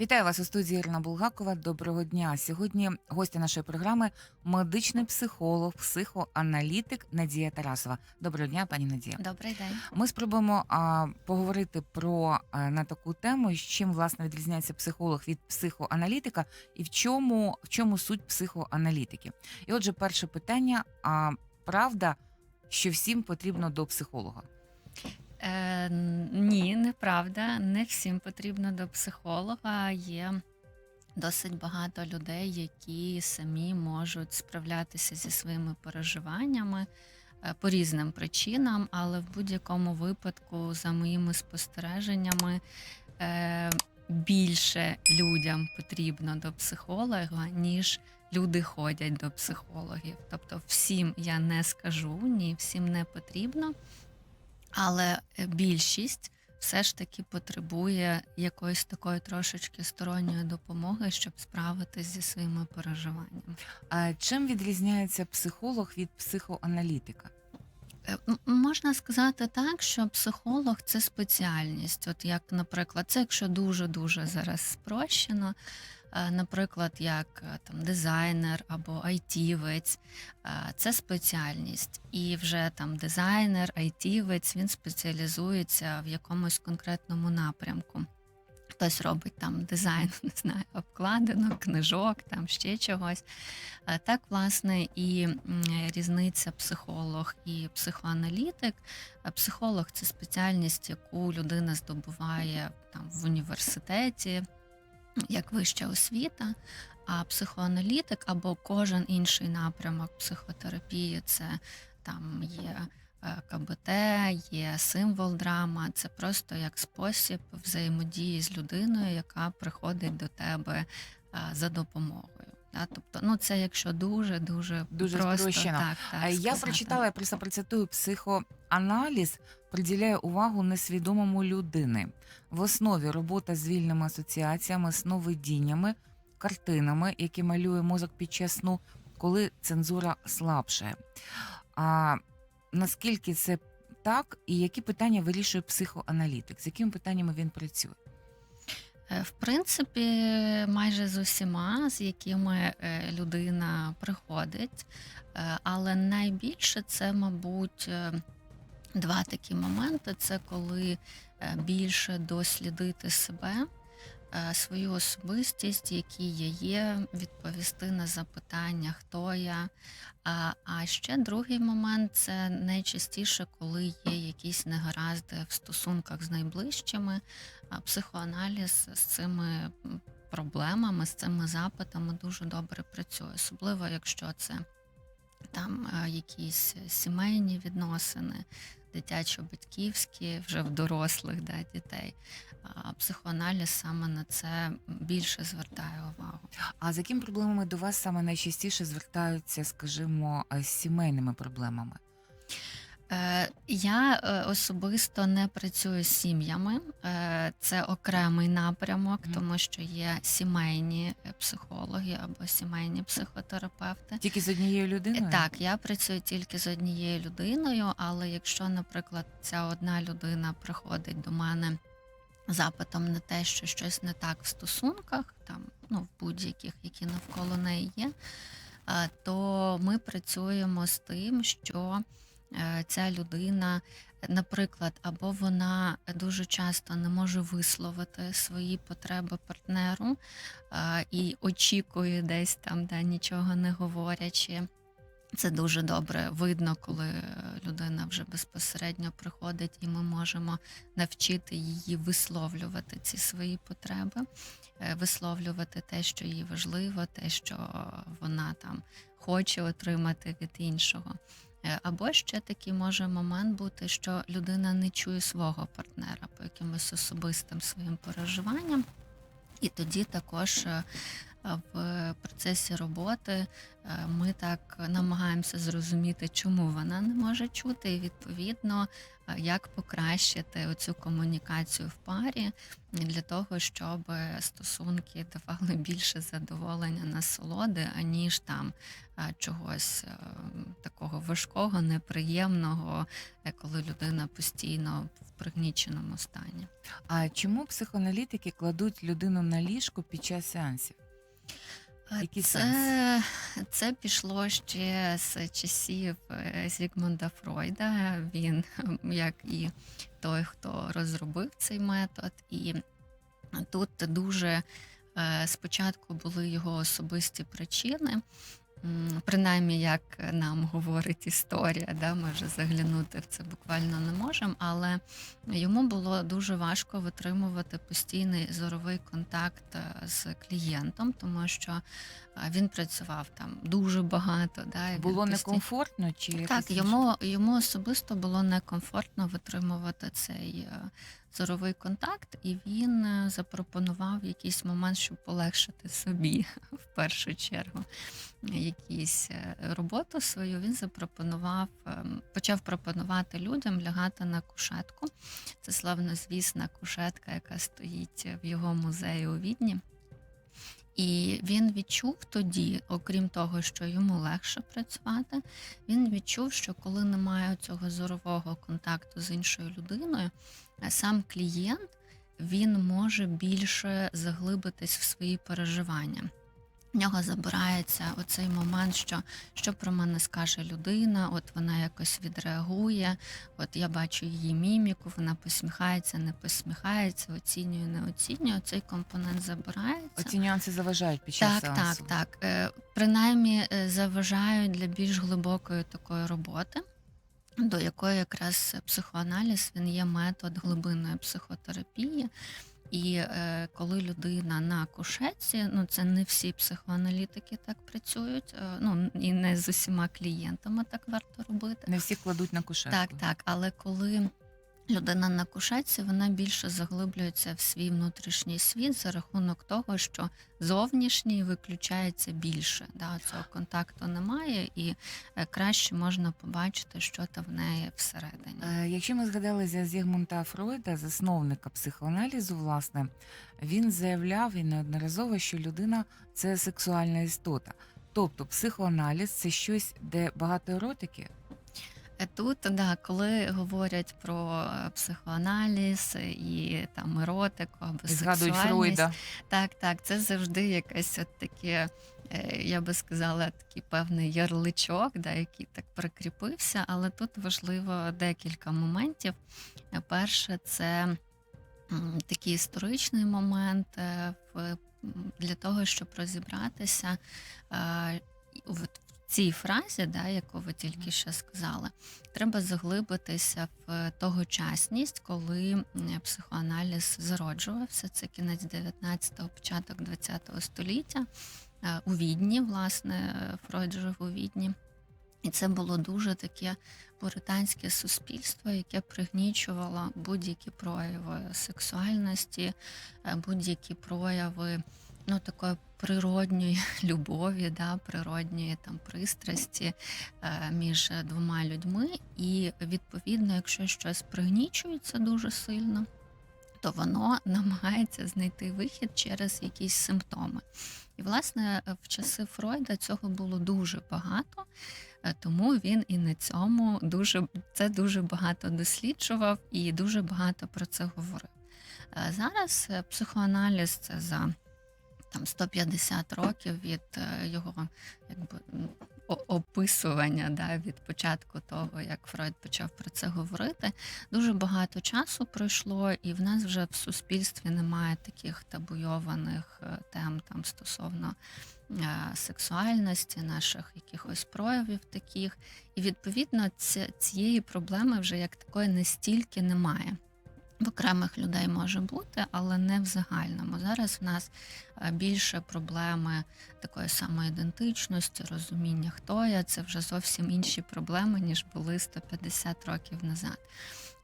Вітаю вас у студії Ірина Булгакова. Доброго дня. Сьогодні гостя нашої програми медичний психолог, психоаналітик Надія Тарасова. Доброго дня, пані Надія. Добрий день. Ми спробуємо а, поговорити про а, на таку тему, з чим власне відрізняється психолог від психоаналітика, і в чому в чому суть психоаналітики. І отже, перше питання: а правда, що всім потрібно до психолога? Е, ні, неправда. Не всім потрібно до психолога. Є досить багато людей, які самі можуть справлятися зі своїми переживаннями е, по різним причинам, але в будь-якому випадку, за моїми спостереженнями, е, більше людям потрібно до психолога, ніж люди ходять до психологів. Тобто, всім я не скажу, ні, всім не потрібно. Але е, більшість все ж таки потребує якоїсь такої трошечки сторонньої допомоги, щоб справитись зі своїми переживаннями. А чим відрізняється психолог від психоаналітика? Е, Можна сказати так, що психолог це спеціальність. От як, наприклад, це якщо дуже дуже зараз спрощено. Е, Наприклад, як е, там дизайнер або айтівець, е, це спеціальність, і вже там дизайнер, айтівець він спеціалізується в якомусь конкретному напрямку. Хтось робить там дизайн, не знаю, обкладинок, книжок, там ще чогось. Так, власне, і різниця психолог і психоаналітик. Психолог це спеціальність, яку людина здобуває там в університеті, як вища освіта. А психоаналітик або кожен інший напрямок психотерапії це там є е, КБТ, є символ драма. Це просто як спосіб взаємодії з людиною, яка приходить до тебе е, за допомогою. Да? Тобто, ну це якщо дуже дуже Дуже просто, спрощено. Так, так, Я сказати. прочитала, я просто процитую психоаналіз приділяє увагу несвідомому людини. В основі робота з вільними асоціаціями, сновидіннями, картинами, які малює мозок під час сну, коли цензура слабшає. А наскільки це так, і які питання вирішує психоаналітик? З якими питаннями він працює? Е, В принципі, майже з усіма, з якими е, людина приходить, Е, але найбільше це, мабуть, два такі моменти: це коли більше дослідити себе, свою особистість, які я є, відповісти на запитання, хто я. А ще другий момент це найчастіше, коли є якісь негаразди в стосунках з найближчими. Психоаналіз з цими проблемами, з цими запитами дуже добре працює, особливо якщо це там е, якісь сімейні відносини, дитячо-батьківські, вже в дорослих да, дітей. Психоаналіз саме на це більше звертає увагу. А з якими проблемами до вас саме найчастіше звертаються, скажімо, з сімейними проблемами? Е, Я е, особисто не працюю з сім'ями. Е, Це окремий напрямок, тому що є сімейні психологи або сімейні психотерапевти. Тільки з однією людиною? Так, я працюю тільки з однією людиною, але якщо, наприклад, ця одна людина приходить до мене запитом на те, що щось не так в стосунках, там ну в будь-яких, які навколо неї є, то ми працюємо з тим, що ця людина, наприклад, або вона дуже часто не може висловити свої потреби партнеру е, і очікує десь там, да, нічого не говорячи. Це дуже добре видно, коли е, людина вже безпосередньо приходить, і ми можемо навчити її висловлювати ці свої потреби, е, висловлювати те, що їй важливо, те, що вона там хоче отримати від іншого. Е, Або ще такий може момент бути, що людина не чує свого партнера по якимось особистим своїм переживанням. І тоді також е, в процесі роботи е, ми так намагаємося зрозуміти, чому вона не може чути, і відповідно е, як покращити оцю комунікацію в парі для того, щоб стосунки давали більше задоволення, насолоди, аніж там е, чогось такого важкого, неприємного, коли людина постійно в пригніченому стані. А чому психоаналітики кладуть людину на ліжко під час сеансів? Який Це, це пішло ще з часів е, Зігмунда Фройда. Він, як і той, хто розробив цей метод, і тут дуже е, спочатку були його особисті причини. Принаймні, як нам говорить історія, да, ми вже заглянути в це буквально не можемо, але йому було дуже важко витримувати постійний зоровий контакт е, з клієнтом, тому що е, він працював там дуже багато. Да, і Було постій- некомфортно чи так, йому, йому особисто було некомфортно витримувати цей е, зоровий контакт, і він е, запропонував якийсь момент, щоб полегшити собі в першу чергу якісь е, роботу свою. Він запропонував, ем, почав пропонувати людям лягати на кушетку. Це славнозвісна кушетка, яка стоїть в його музеї у Відні. І він відчув тоді, окрім того, що йому легше працювати, він відчув, що коли немає цього зорового контакту з іншою людиною, сам клієнт він може більше заглибитись в свої переживання. В нього забирається оцей момент, що, що про мене скаже людина, от вона якось відреагує, от я бачу її міміку, вона посміхається, не посміхається, оцінює, не оцінює. Цей компонент забирається. Оці нюанси заважають під час Так, сеансу. так, так. Е, Принаймні е, заважають для більш глибокої такої роботи, до якої якраз психоаналіз він є метод глибинної психотерапії. І е, коли людина на кушетці, ну це не всі психоаналітики так працюють, е, ну і не з усіма клієнтами так варто робити. Не всі кладуть на кушетку. Так, так. Але коли людина на кушетці, вона більше заглиблюється в свій внутрішній світ за рахунок того, що зовнішній виключається більше. Да, цього контакту немає, і е, краще можна побачити, що там в неї всередині. Е, Якщо ми згадали за Зігмунда Фройда, засновника психоаналізу, власне, він заявляв і неодноразово, що людина це сексуальна істота. Тобто психоаналіз це щось, де багато еротики. Тут, да, коли говорять про е, психоаналіз і там еротику або І згадують сексуальність, Фройда. Так, так, це завжди якесь от таке, е, я би сказала, такий певний ярличок, да, який так прикріпився, але тут важливо декілька моментів. Перше, це такий історичний момент е, для того, щоб розібратися в цій фразі, да, яку ви тільки що сказали, треба заглибитися в тогочасність, коли психоаналіз зароджувався. Це кінець 19-го, початок 20-го століття. Е, У Відні, власне, Фройд жив у Відні. І це було дуже таке пуританське суспільство, яке пригнічувало будь-які прояви сексуальності, е, будь-які прояви ну, такої природньої любові, да, природньої там пристрасті е, між двома людьми. І відповідно, якщо щось пригнічується дуже сильно, то воно намагається знайти вихід через якісь симптоми. І, власне, в часи Фройда цього було дуже багато, е, тому він і на цьому дуже це дуже багато досліджував і дуже багато про це говорив. Е, Зараз е, психоаналіз це за там 150 років від е, його якби описування, да, від початку того, як Фройд почав про це говорити. Дуже багато часу пройшло, і в нас вже в суспільстві немає таких табуйованих е, тем там стосовно е, сексуальності, наших якихось проявів таких. І відповідно ці- цієї проблеми вже як такої настільки немає. В окремих людей може бути, але не в загальному. Зараз в нас е, більше проблеми такої самоідентичності, розуміння, хто я. Це вже зовсім інші проблеми, ніж були 150 років назад.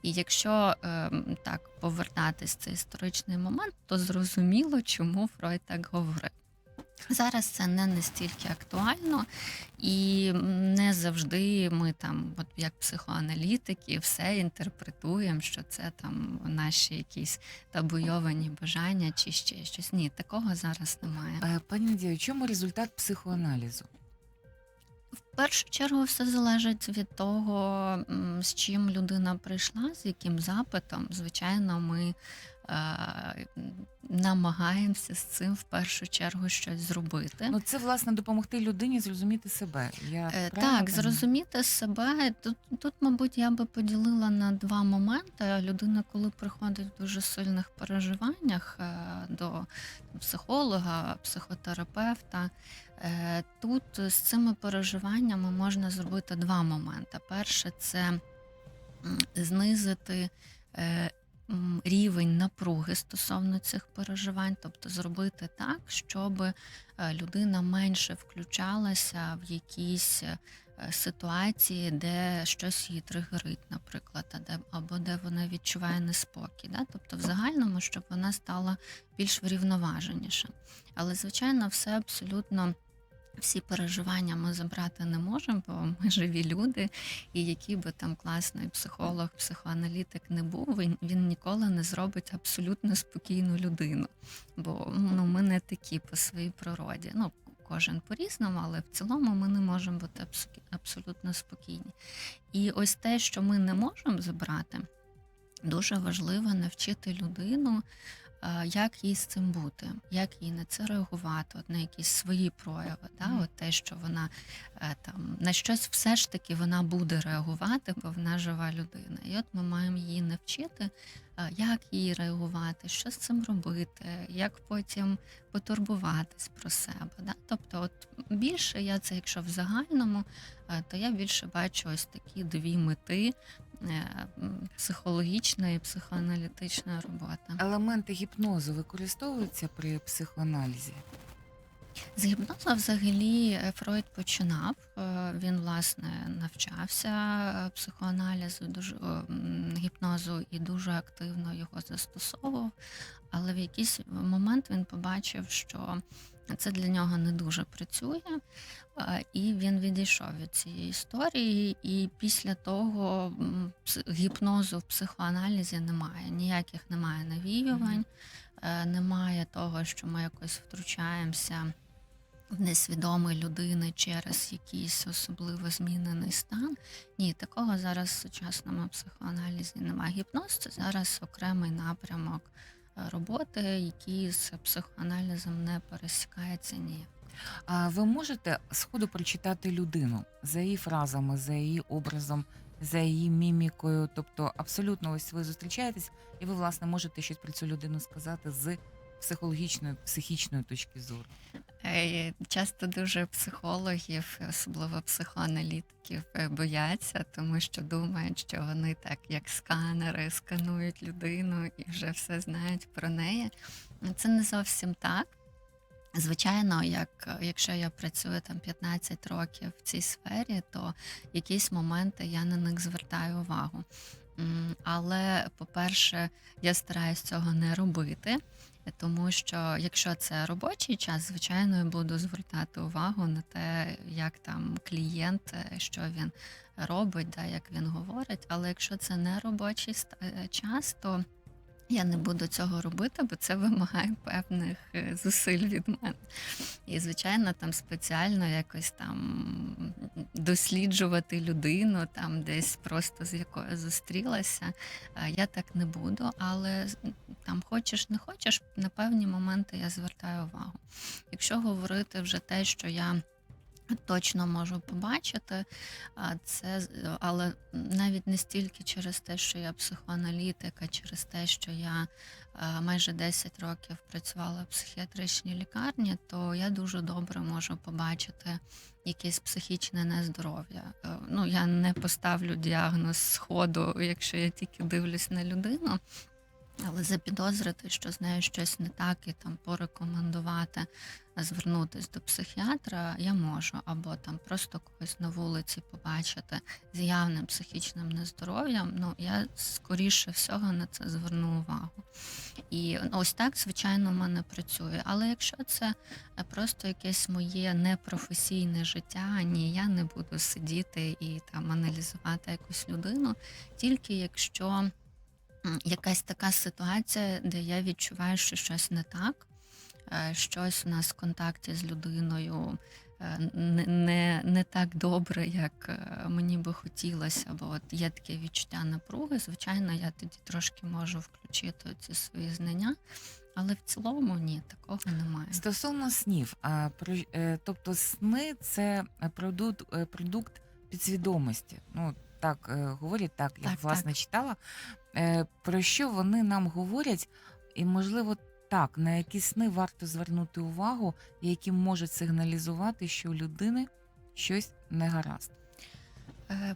І якщо е, так повертатись в цей історичний момент, то зрозуміло, чому Фройд так говорив. Зараз це не настільки актуально, і не завжди ми там, от як психоаналітики, все інтерпретуємо, що це там наші якісь табуйовані бажання чи ще щось. Ні, такого зараз немає. Е, Пані Надія, в чому результат психоаналізу? В першу чергу все залежить від того, з чим людина прийшла, з яким запитом. Звичайно, ми намагаємося з цим в першу чергу щось зробити. Ну, це власне допомогти людині зрозуміти себе. Я Е, правильно Так, зрозуміти себе. Тут, тут, мабуть, я би поділила на два моменти. Людина, коли приходить в дуже сильних переживаннях е, до психолога, психотерапевта, е, тут з цими переживаннями можна зробити два моменти. Перше, це знизити. Рівень напруги стосовно цих переживань, тобто зробити так, щоб е, людина менше включалася в якісь е, ситуації, де щось її тригерить, наприклад, або де вона відчуває неспокій. Да? Тобто, в загальному, щоб вона стала більш врівноваженіша. Але, звичайно, все абсолютно. Всі переживання ми забрати не можемо, бо ми живі люди, і який би там класний психолог, психоаналітик не був, він, він ніколи не зробить абсолютно спокійну людину. Бо ну, ми не такі по своїй природі. Ну, кожен по-різному, але в цілому ми не можемо бути абсолютно спокійні. І ось те, що ми не можемо забрати, дуже важливо навчити людину, як їй з цим бути, як їй на це реагувати, от на якісь свої прояви. Да? От те, що вона е, там на щось все ж таки вона буде реагувати, бо вона жива людина. І от ми маємо її навчити, е, як їй реагувати, що з цим робити, як потім потурбуватись про себе. Да? Тобто, от більше я це, якщо в загальному, е, то я більше бачу ось такі дві мети психологічна і психоаналітична робота. Елементи гіпнозу використовуються при психоаналізі? З гіпнозу взагалі е, Фройд починав. Е, Він власне навчався е, психоаналізу, дуже гіпнозу і дуже активно його застосовував. Але в якийсь момент він побачив, що це для нього не дуже працює, е, і він відійшов від цієї історії. І після того гіпнозу в психоаналізі немає. Ніяких немає навіювань, е, немає того, що ми якось втручаємося в несвідомої людини через якийсь особливо змінений стан. Ні, такого зараз в сучасному психоаналізі немає. Гіпноз це зараз окремий напрямок е, роботи, який з психоаналізом не пересікається ніяк. Ви можете сходу прочитати людину за її фразами, за її образом, за її мімікою? Тобто, абсолютно, ось ви зустрічаєтесь, і ви, власне, можете щось про цю людину сказати з психологічної, психічної точки зору. Е, Часто дуже психологів, особливо психоаналітиків, е, бояться, тому що думають, що вони так, як сканери, сканують людину і вже все знають про неї. Це не зовсім так. Звичайно, як якщо я працюю там 15 років в цій сфері, то якісь моменти я на них звертаю увагу. Але, по-перше, я стараюсь цього не робити, тому що якщо це робочий час, звичайно, я буду звертати увагу на те, як там клієнт, е, що він робить, да, як він говорить. Але якщо це не робочий е, час, то я не буду цього робити, бо це вимагає певних е, зусиль від мене. І, звичайно, там спеціально якось там досліджувати людину, там десь просто з якою зустрілася. е, Я так не буду, але там хочеш, не хочеш, на певні моменти я звертаю увагу. Якщо говорити вже те, що я точно можу побачити, це з- але навіть не стільки через те, що я психоаналітик, а через те, що я е, майже 10 років працювала в психіатричній лікарні, то я дуже добре можу побачити якесь психічне нездоров'я. Е, Ну, я не поставлю діагноз сходу, якщо я тільки дивлюсь на людину. Але запідозрити, що з нею щось не так, і там порекомендувати звернутися до психіатра я можу, або там просто когось на вулиці побачити з явним психічним нездоров'ям. Ну я скоріше всього на це зверну увагу. І ось так, звичайно, в мене працює. Але якщо це просто якесь моє непрофесійне життя, ні, я не буду сидіти і там аналізувати якусь людину, тільки якщо якась така ситуація, де я відчуваю, що щось не так, е, щось у нас в контакті з людиною. е, Не, не, не так добре, як е, мені би хотілося, бо от є таке відчуття напруги. Звичайно, я тоді трошки можу включити ці свої знання, але в цілому ні, такого немає. Стосовно снів, а, про, тобто сни це продукт, продукт підсвідомості. Ну, так говорять, так, я Так, власне так. читала. Е, Про що вони нам говорять, і, можливо, так, на які сни варто звернути увагу, які можуть сигналізувати, що у людини щось не гаразд. Е,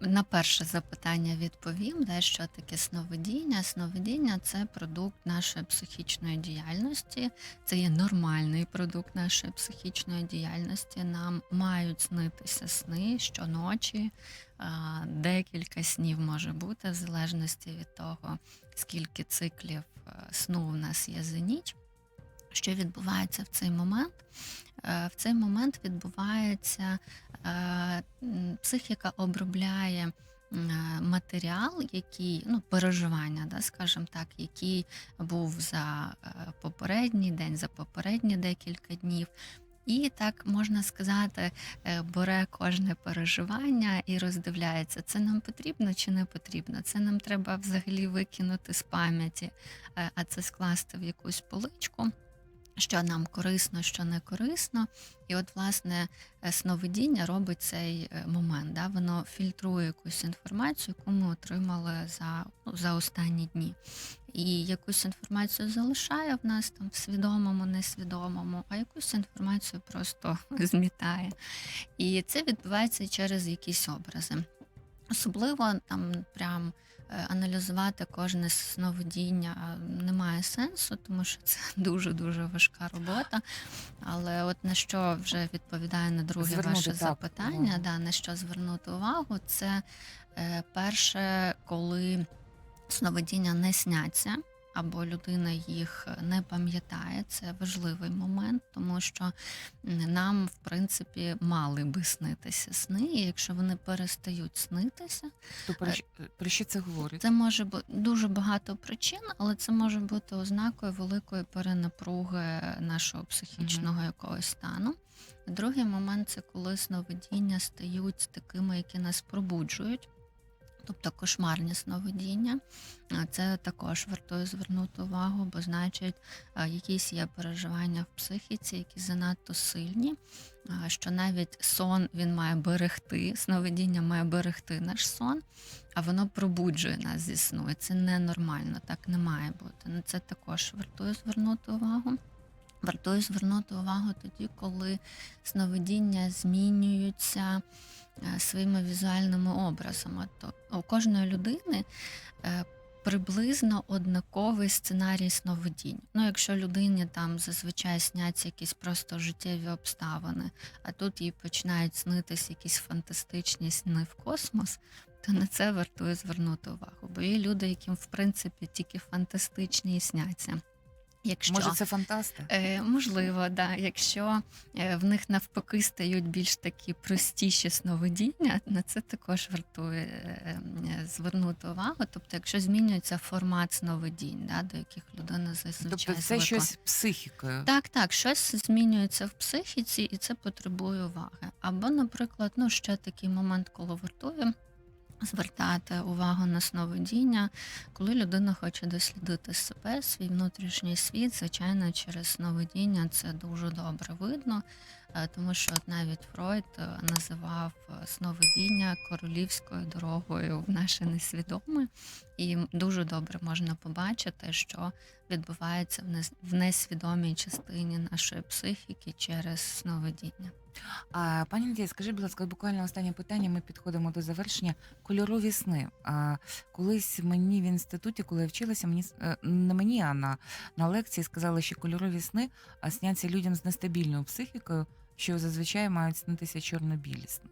На перше запитання відповім, де що таке сновидіння. Сновидіння це продукт нашої психічної діяльності, це є нормальний продукт нашої психічної діяльності. Нам мають снитися сни щоночі, декілька снів може бути, в залежності від того, скільки циклів е, сну в нас є за ніч. Що відбувається в цей момент? Е, В цей момент відбувається е, психіка обробляє матеріал, який ну переживання, да, скажімо так, який був за попередній день, за попередні декілька днів. І так можна сказати, е, бере кожне переживання і роздивляється, це нам потрібно чи не потрібно. Це нам треба взагалі викинути з пам'яті, е, а це скласти в якусь поличку що нам корисно, що не корисно. І от, власне, е, сновидіння робить цей момент. Да? Воно фільтрує якусь інформацію, яку ми отримали за, ну, за останні дні. І якусь інформацію залишає в нас там в свідомому, несвідомому, а якусь інформацію просто змітає. І це відбувається через якісь образи. Особливо там прям е, аналізувати кожне сновидіння немає сенсу, тому що це дуже дуже важка робота. Але от на що вже відповідає на друге Звернути, ваше так, запитання, увагу. да, на що звернути увагу, це е, перше, коли сновидіння не сняться. Або людина їх не пам'ятає, це важливий момент, тому що нам, в принципі, мали би снитися сни, і якщо вони перестають снитися, То про, про що це говорить? це може бути дуже багато причин, але це може бути ознакою великої перенапруги нашого психічного якогось стану. Другий момент це коли сновидіння стають такими, які нас пробуджують. Тобто кошмарні сновидіння, це також вартує звернути увагу, бо значить, якісь є переживання в психіці, які занадто сильні, що навіть сон він має берегти, сновидіння має берегти наш сон, а воно пробуджує нас зі сну. І це ненормально, так не має бути. На це також вартує звернути увагу. Вартує звернути увагу тоді, коли сновидіння змінюються своїми візуальними образами. То у кожної людини е, приблизно однаковий сценарій сновидінь. Ну, якщо людині там зазвичай сняться якісь просто життєві обставини, а тут їй починають снитись якісь фантастичні сни в космос. То на це вартує звернути увагу, бо є люди, яким в принципі тільки фантастичні і сняться. Якщо Може, це фантаста? Е, можливо, да. Якщо е, в них навпаки стають більш такі простіші сновидіння, на це також вартує е, е, звернути увагу. Тобто, якщо змінюється формат сновидінь, да, до яких людина зазвичай Тобто це звикла. щось з психікою. Так, так, щось змінюється в психіці, і це потребує уваги. Або, наприклад, ну ще такий момент, коли вартує звертати увагу на сновидіння, коли людина хоче дослідити себе, свій внутрішній світ, звичайно, через сновидіння це дуже добре видно. Е, Тому що навіть Фройд е, називав е, сновидіння королівською дорогою в наше несвідоме, і дуже добре можна побачити, що відбувається в нес- в несвідомій частині нашої психіки через сновидіння. А, пані Надія, скажіть, будь ласка, буквально останнє питання. Ми підходимо до завершення. Кольорові сни. А, колись мені в інституті, коли я вчилася, мені е, не мені, а на, на лекції сказали, що кольорові сни а, сняться людям з нестабільною психікою, що зазвичай мають снитися чорно-білі сни.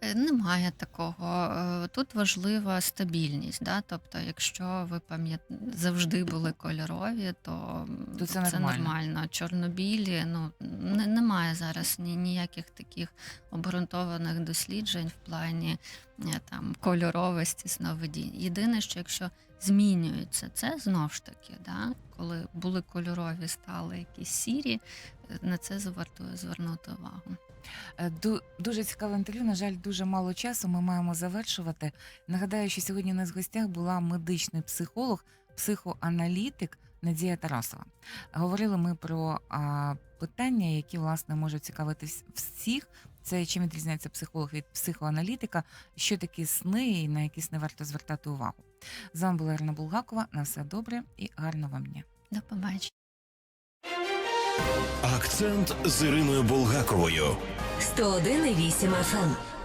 Е, Немає такого. Е, Тут важлива стабільність. Да? Тобто, якщо ви пам'ят... завжди були кольорові, то, То це нормально. нормально. Чорнобілі, ну не, немає зараз ні, ніяких таких обґрунтованих досліджень в плані е, там кольоровості сновидінь. Єдине, що якщо змінюється це знов ж таки, да? коли були кольорові, стали якісь сірі, на це вартує звернути увагу. Е, ду- Дуже цікаве інтерв'ю. На жаль, дуже мало часу. Ми маємо завершувати. Нагадаю, що сьогодні у нас в гостях була медичний психолог, психоаналітик Надія Тарасова. Говорили ми про питання, які власне можуть цікавити всіх. Це чим відрізняється психолог від психоаналітика, що такі сни і на які сни варто звертати увагу. З вами була Ірина Булгакова. На все добре і гарного вам дня. До побачення. Акцент з Іриною Булгаковою. 101,8 FM.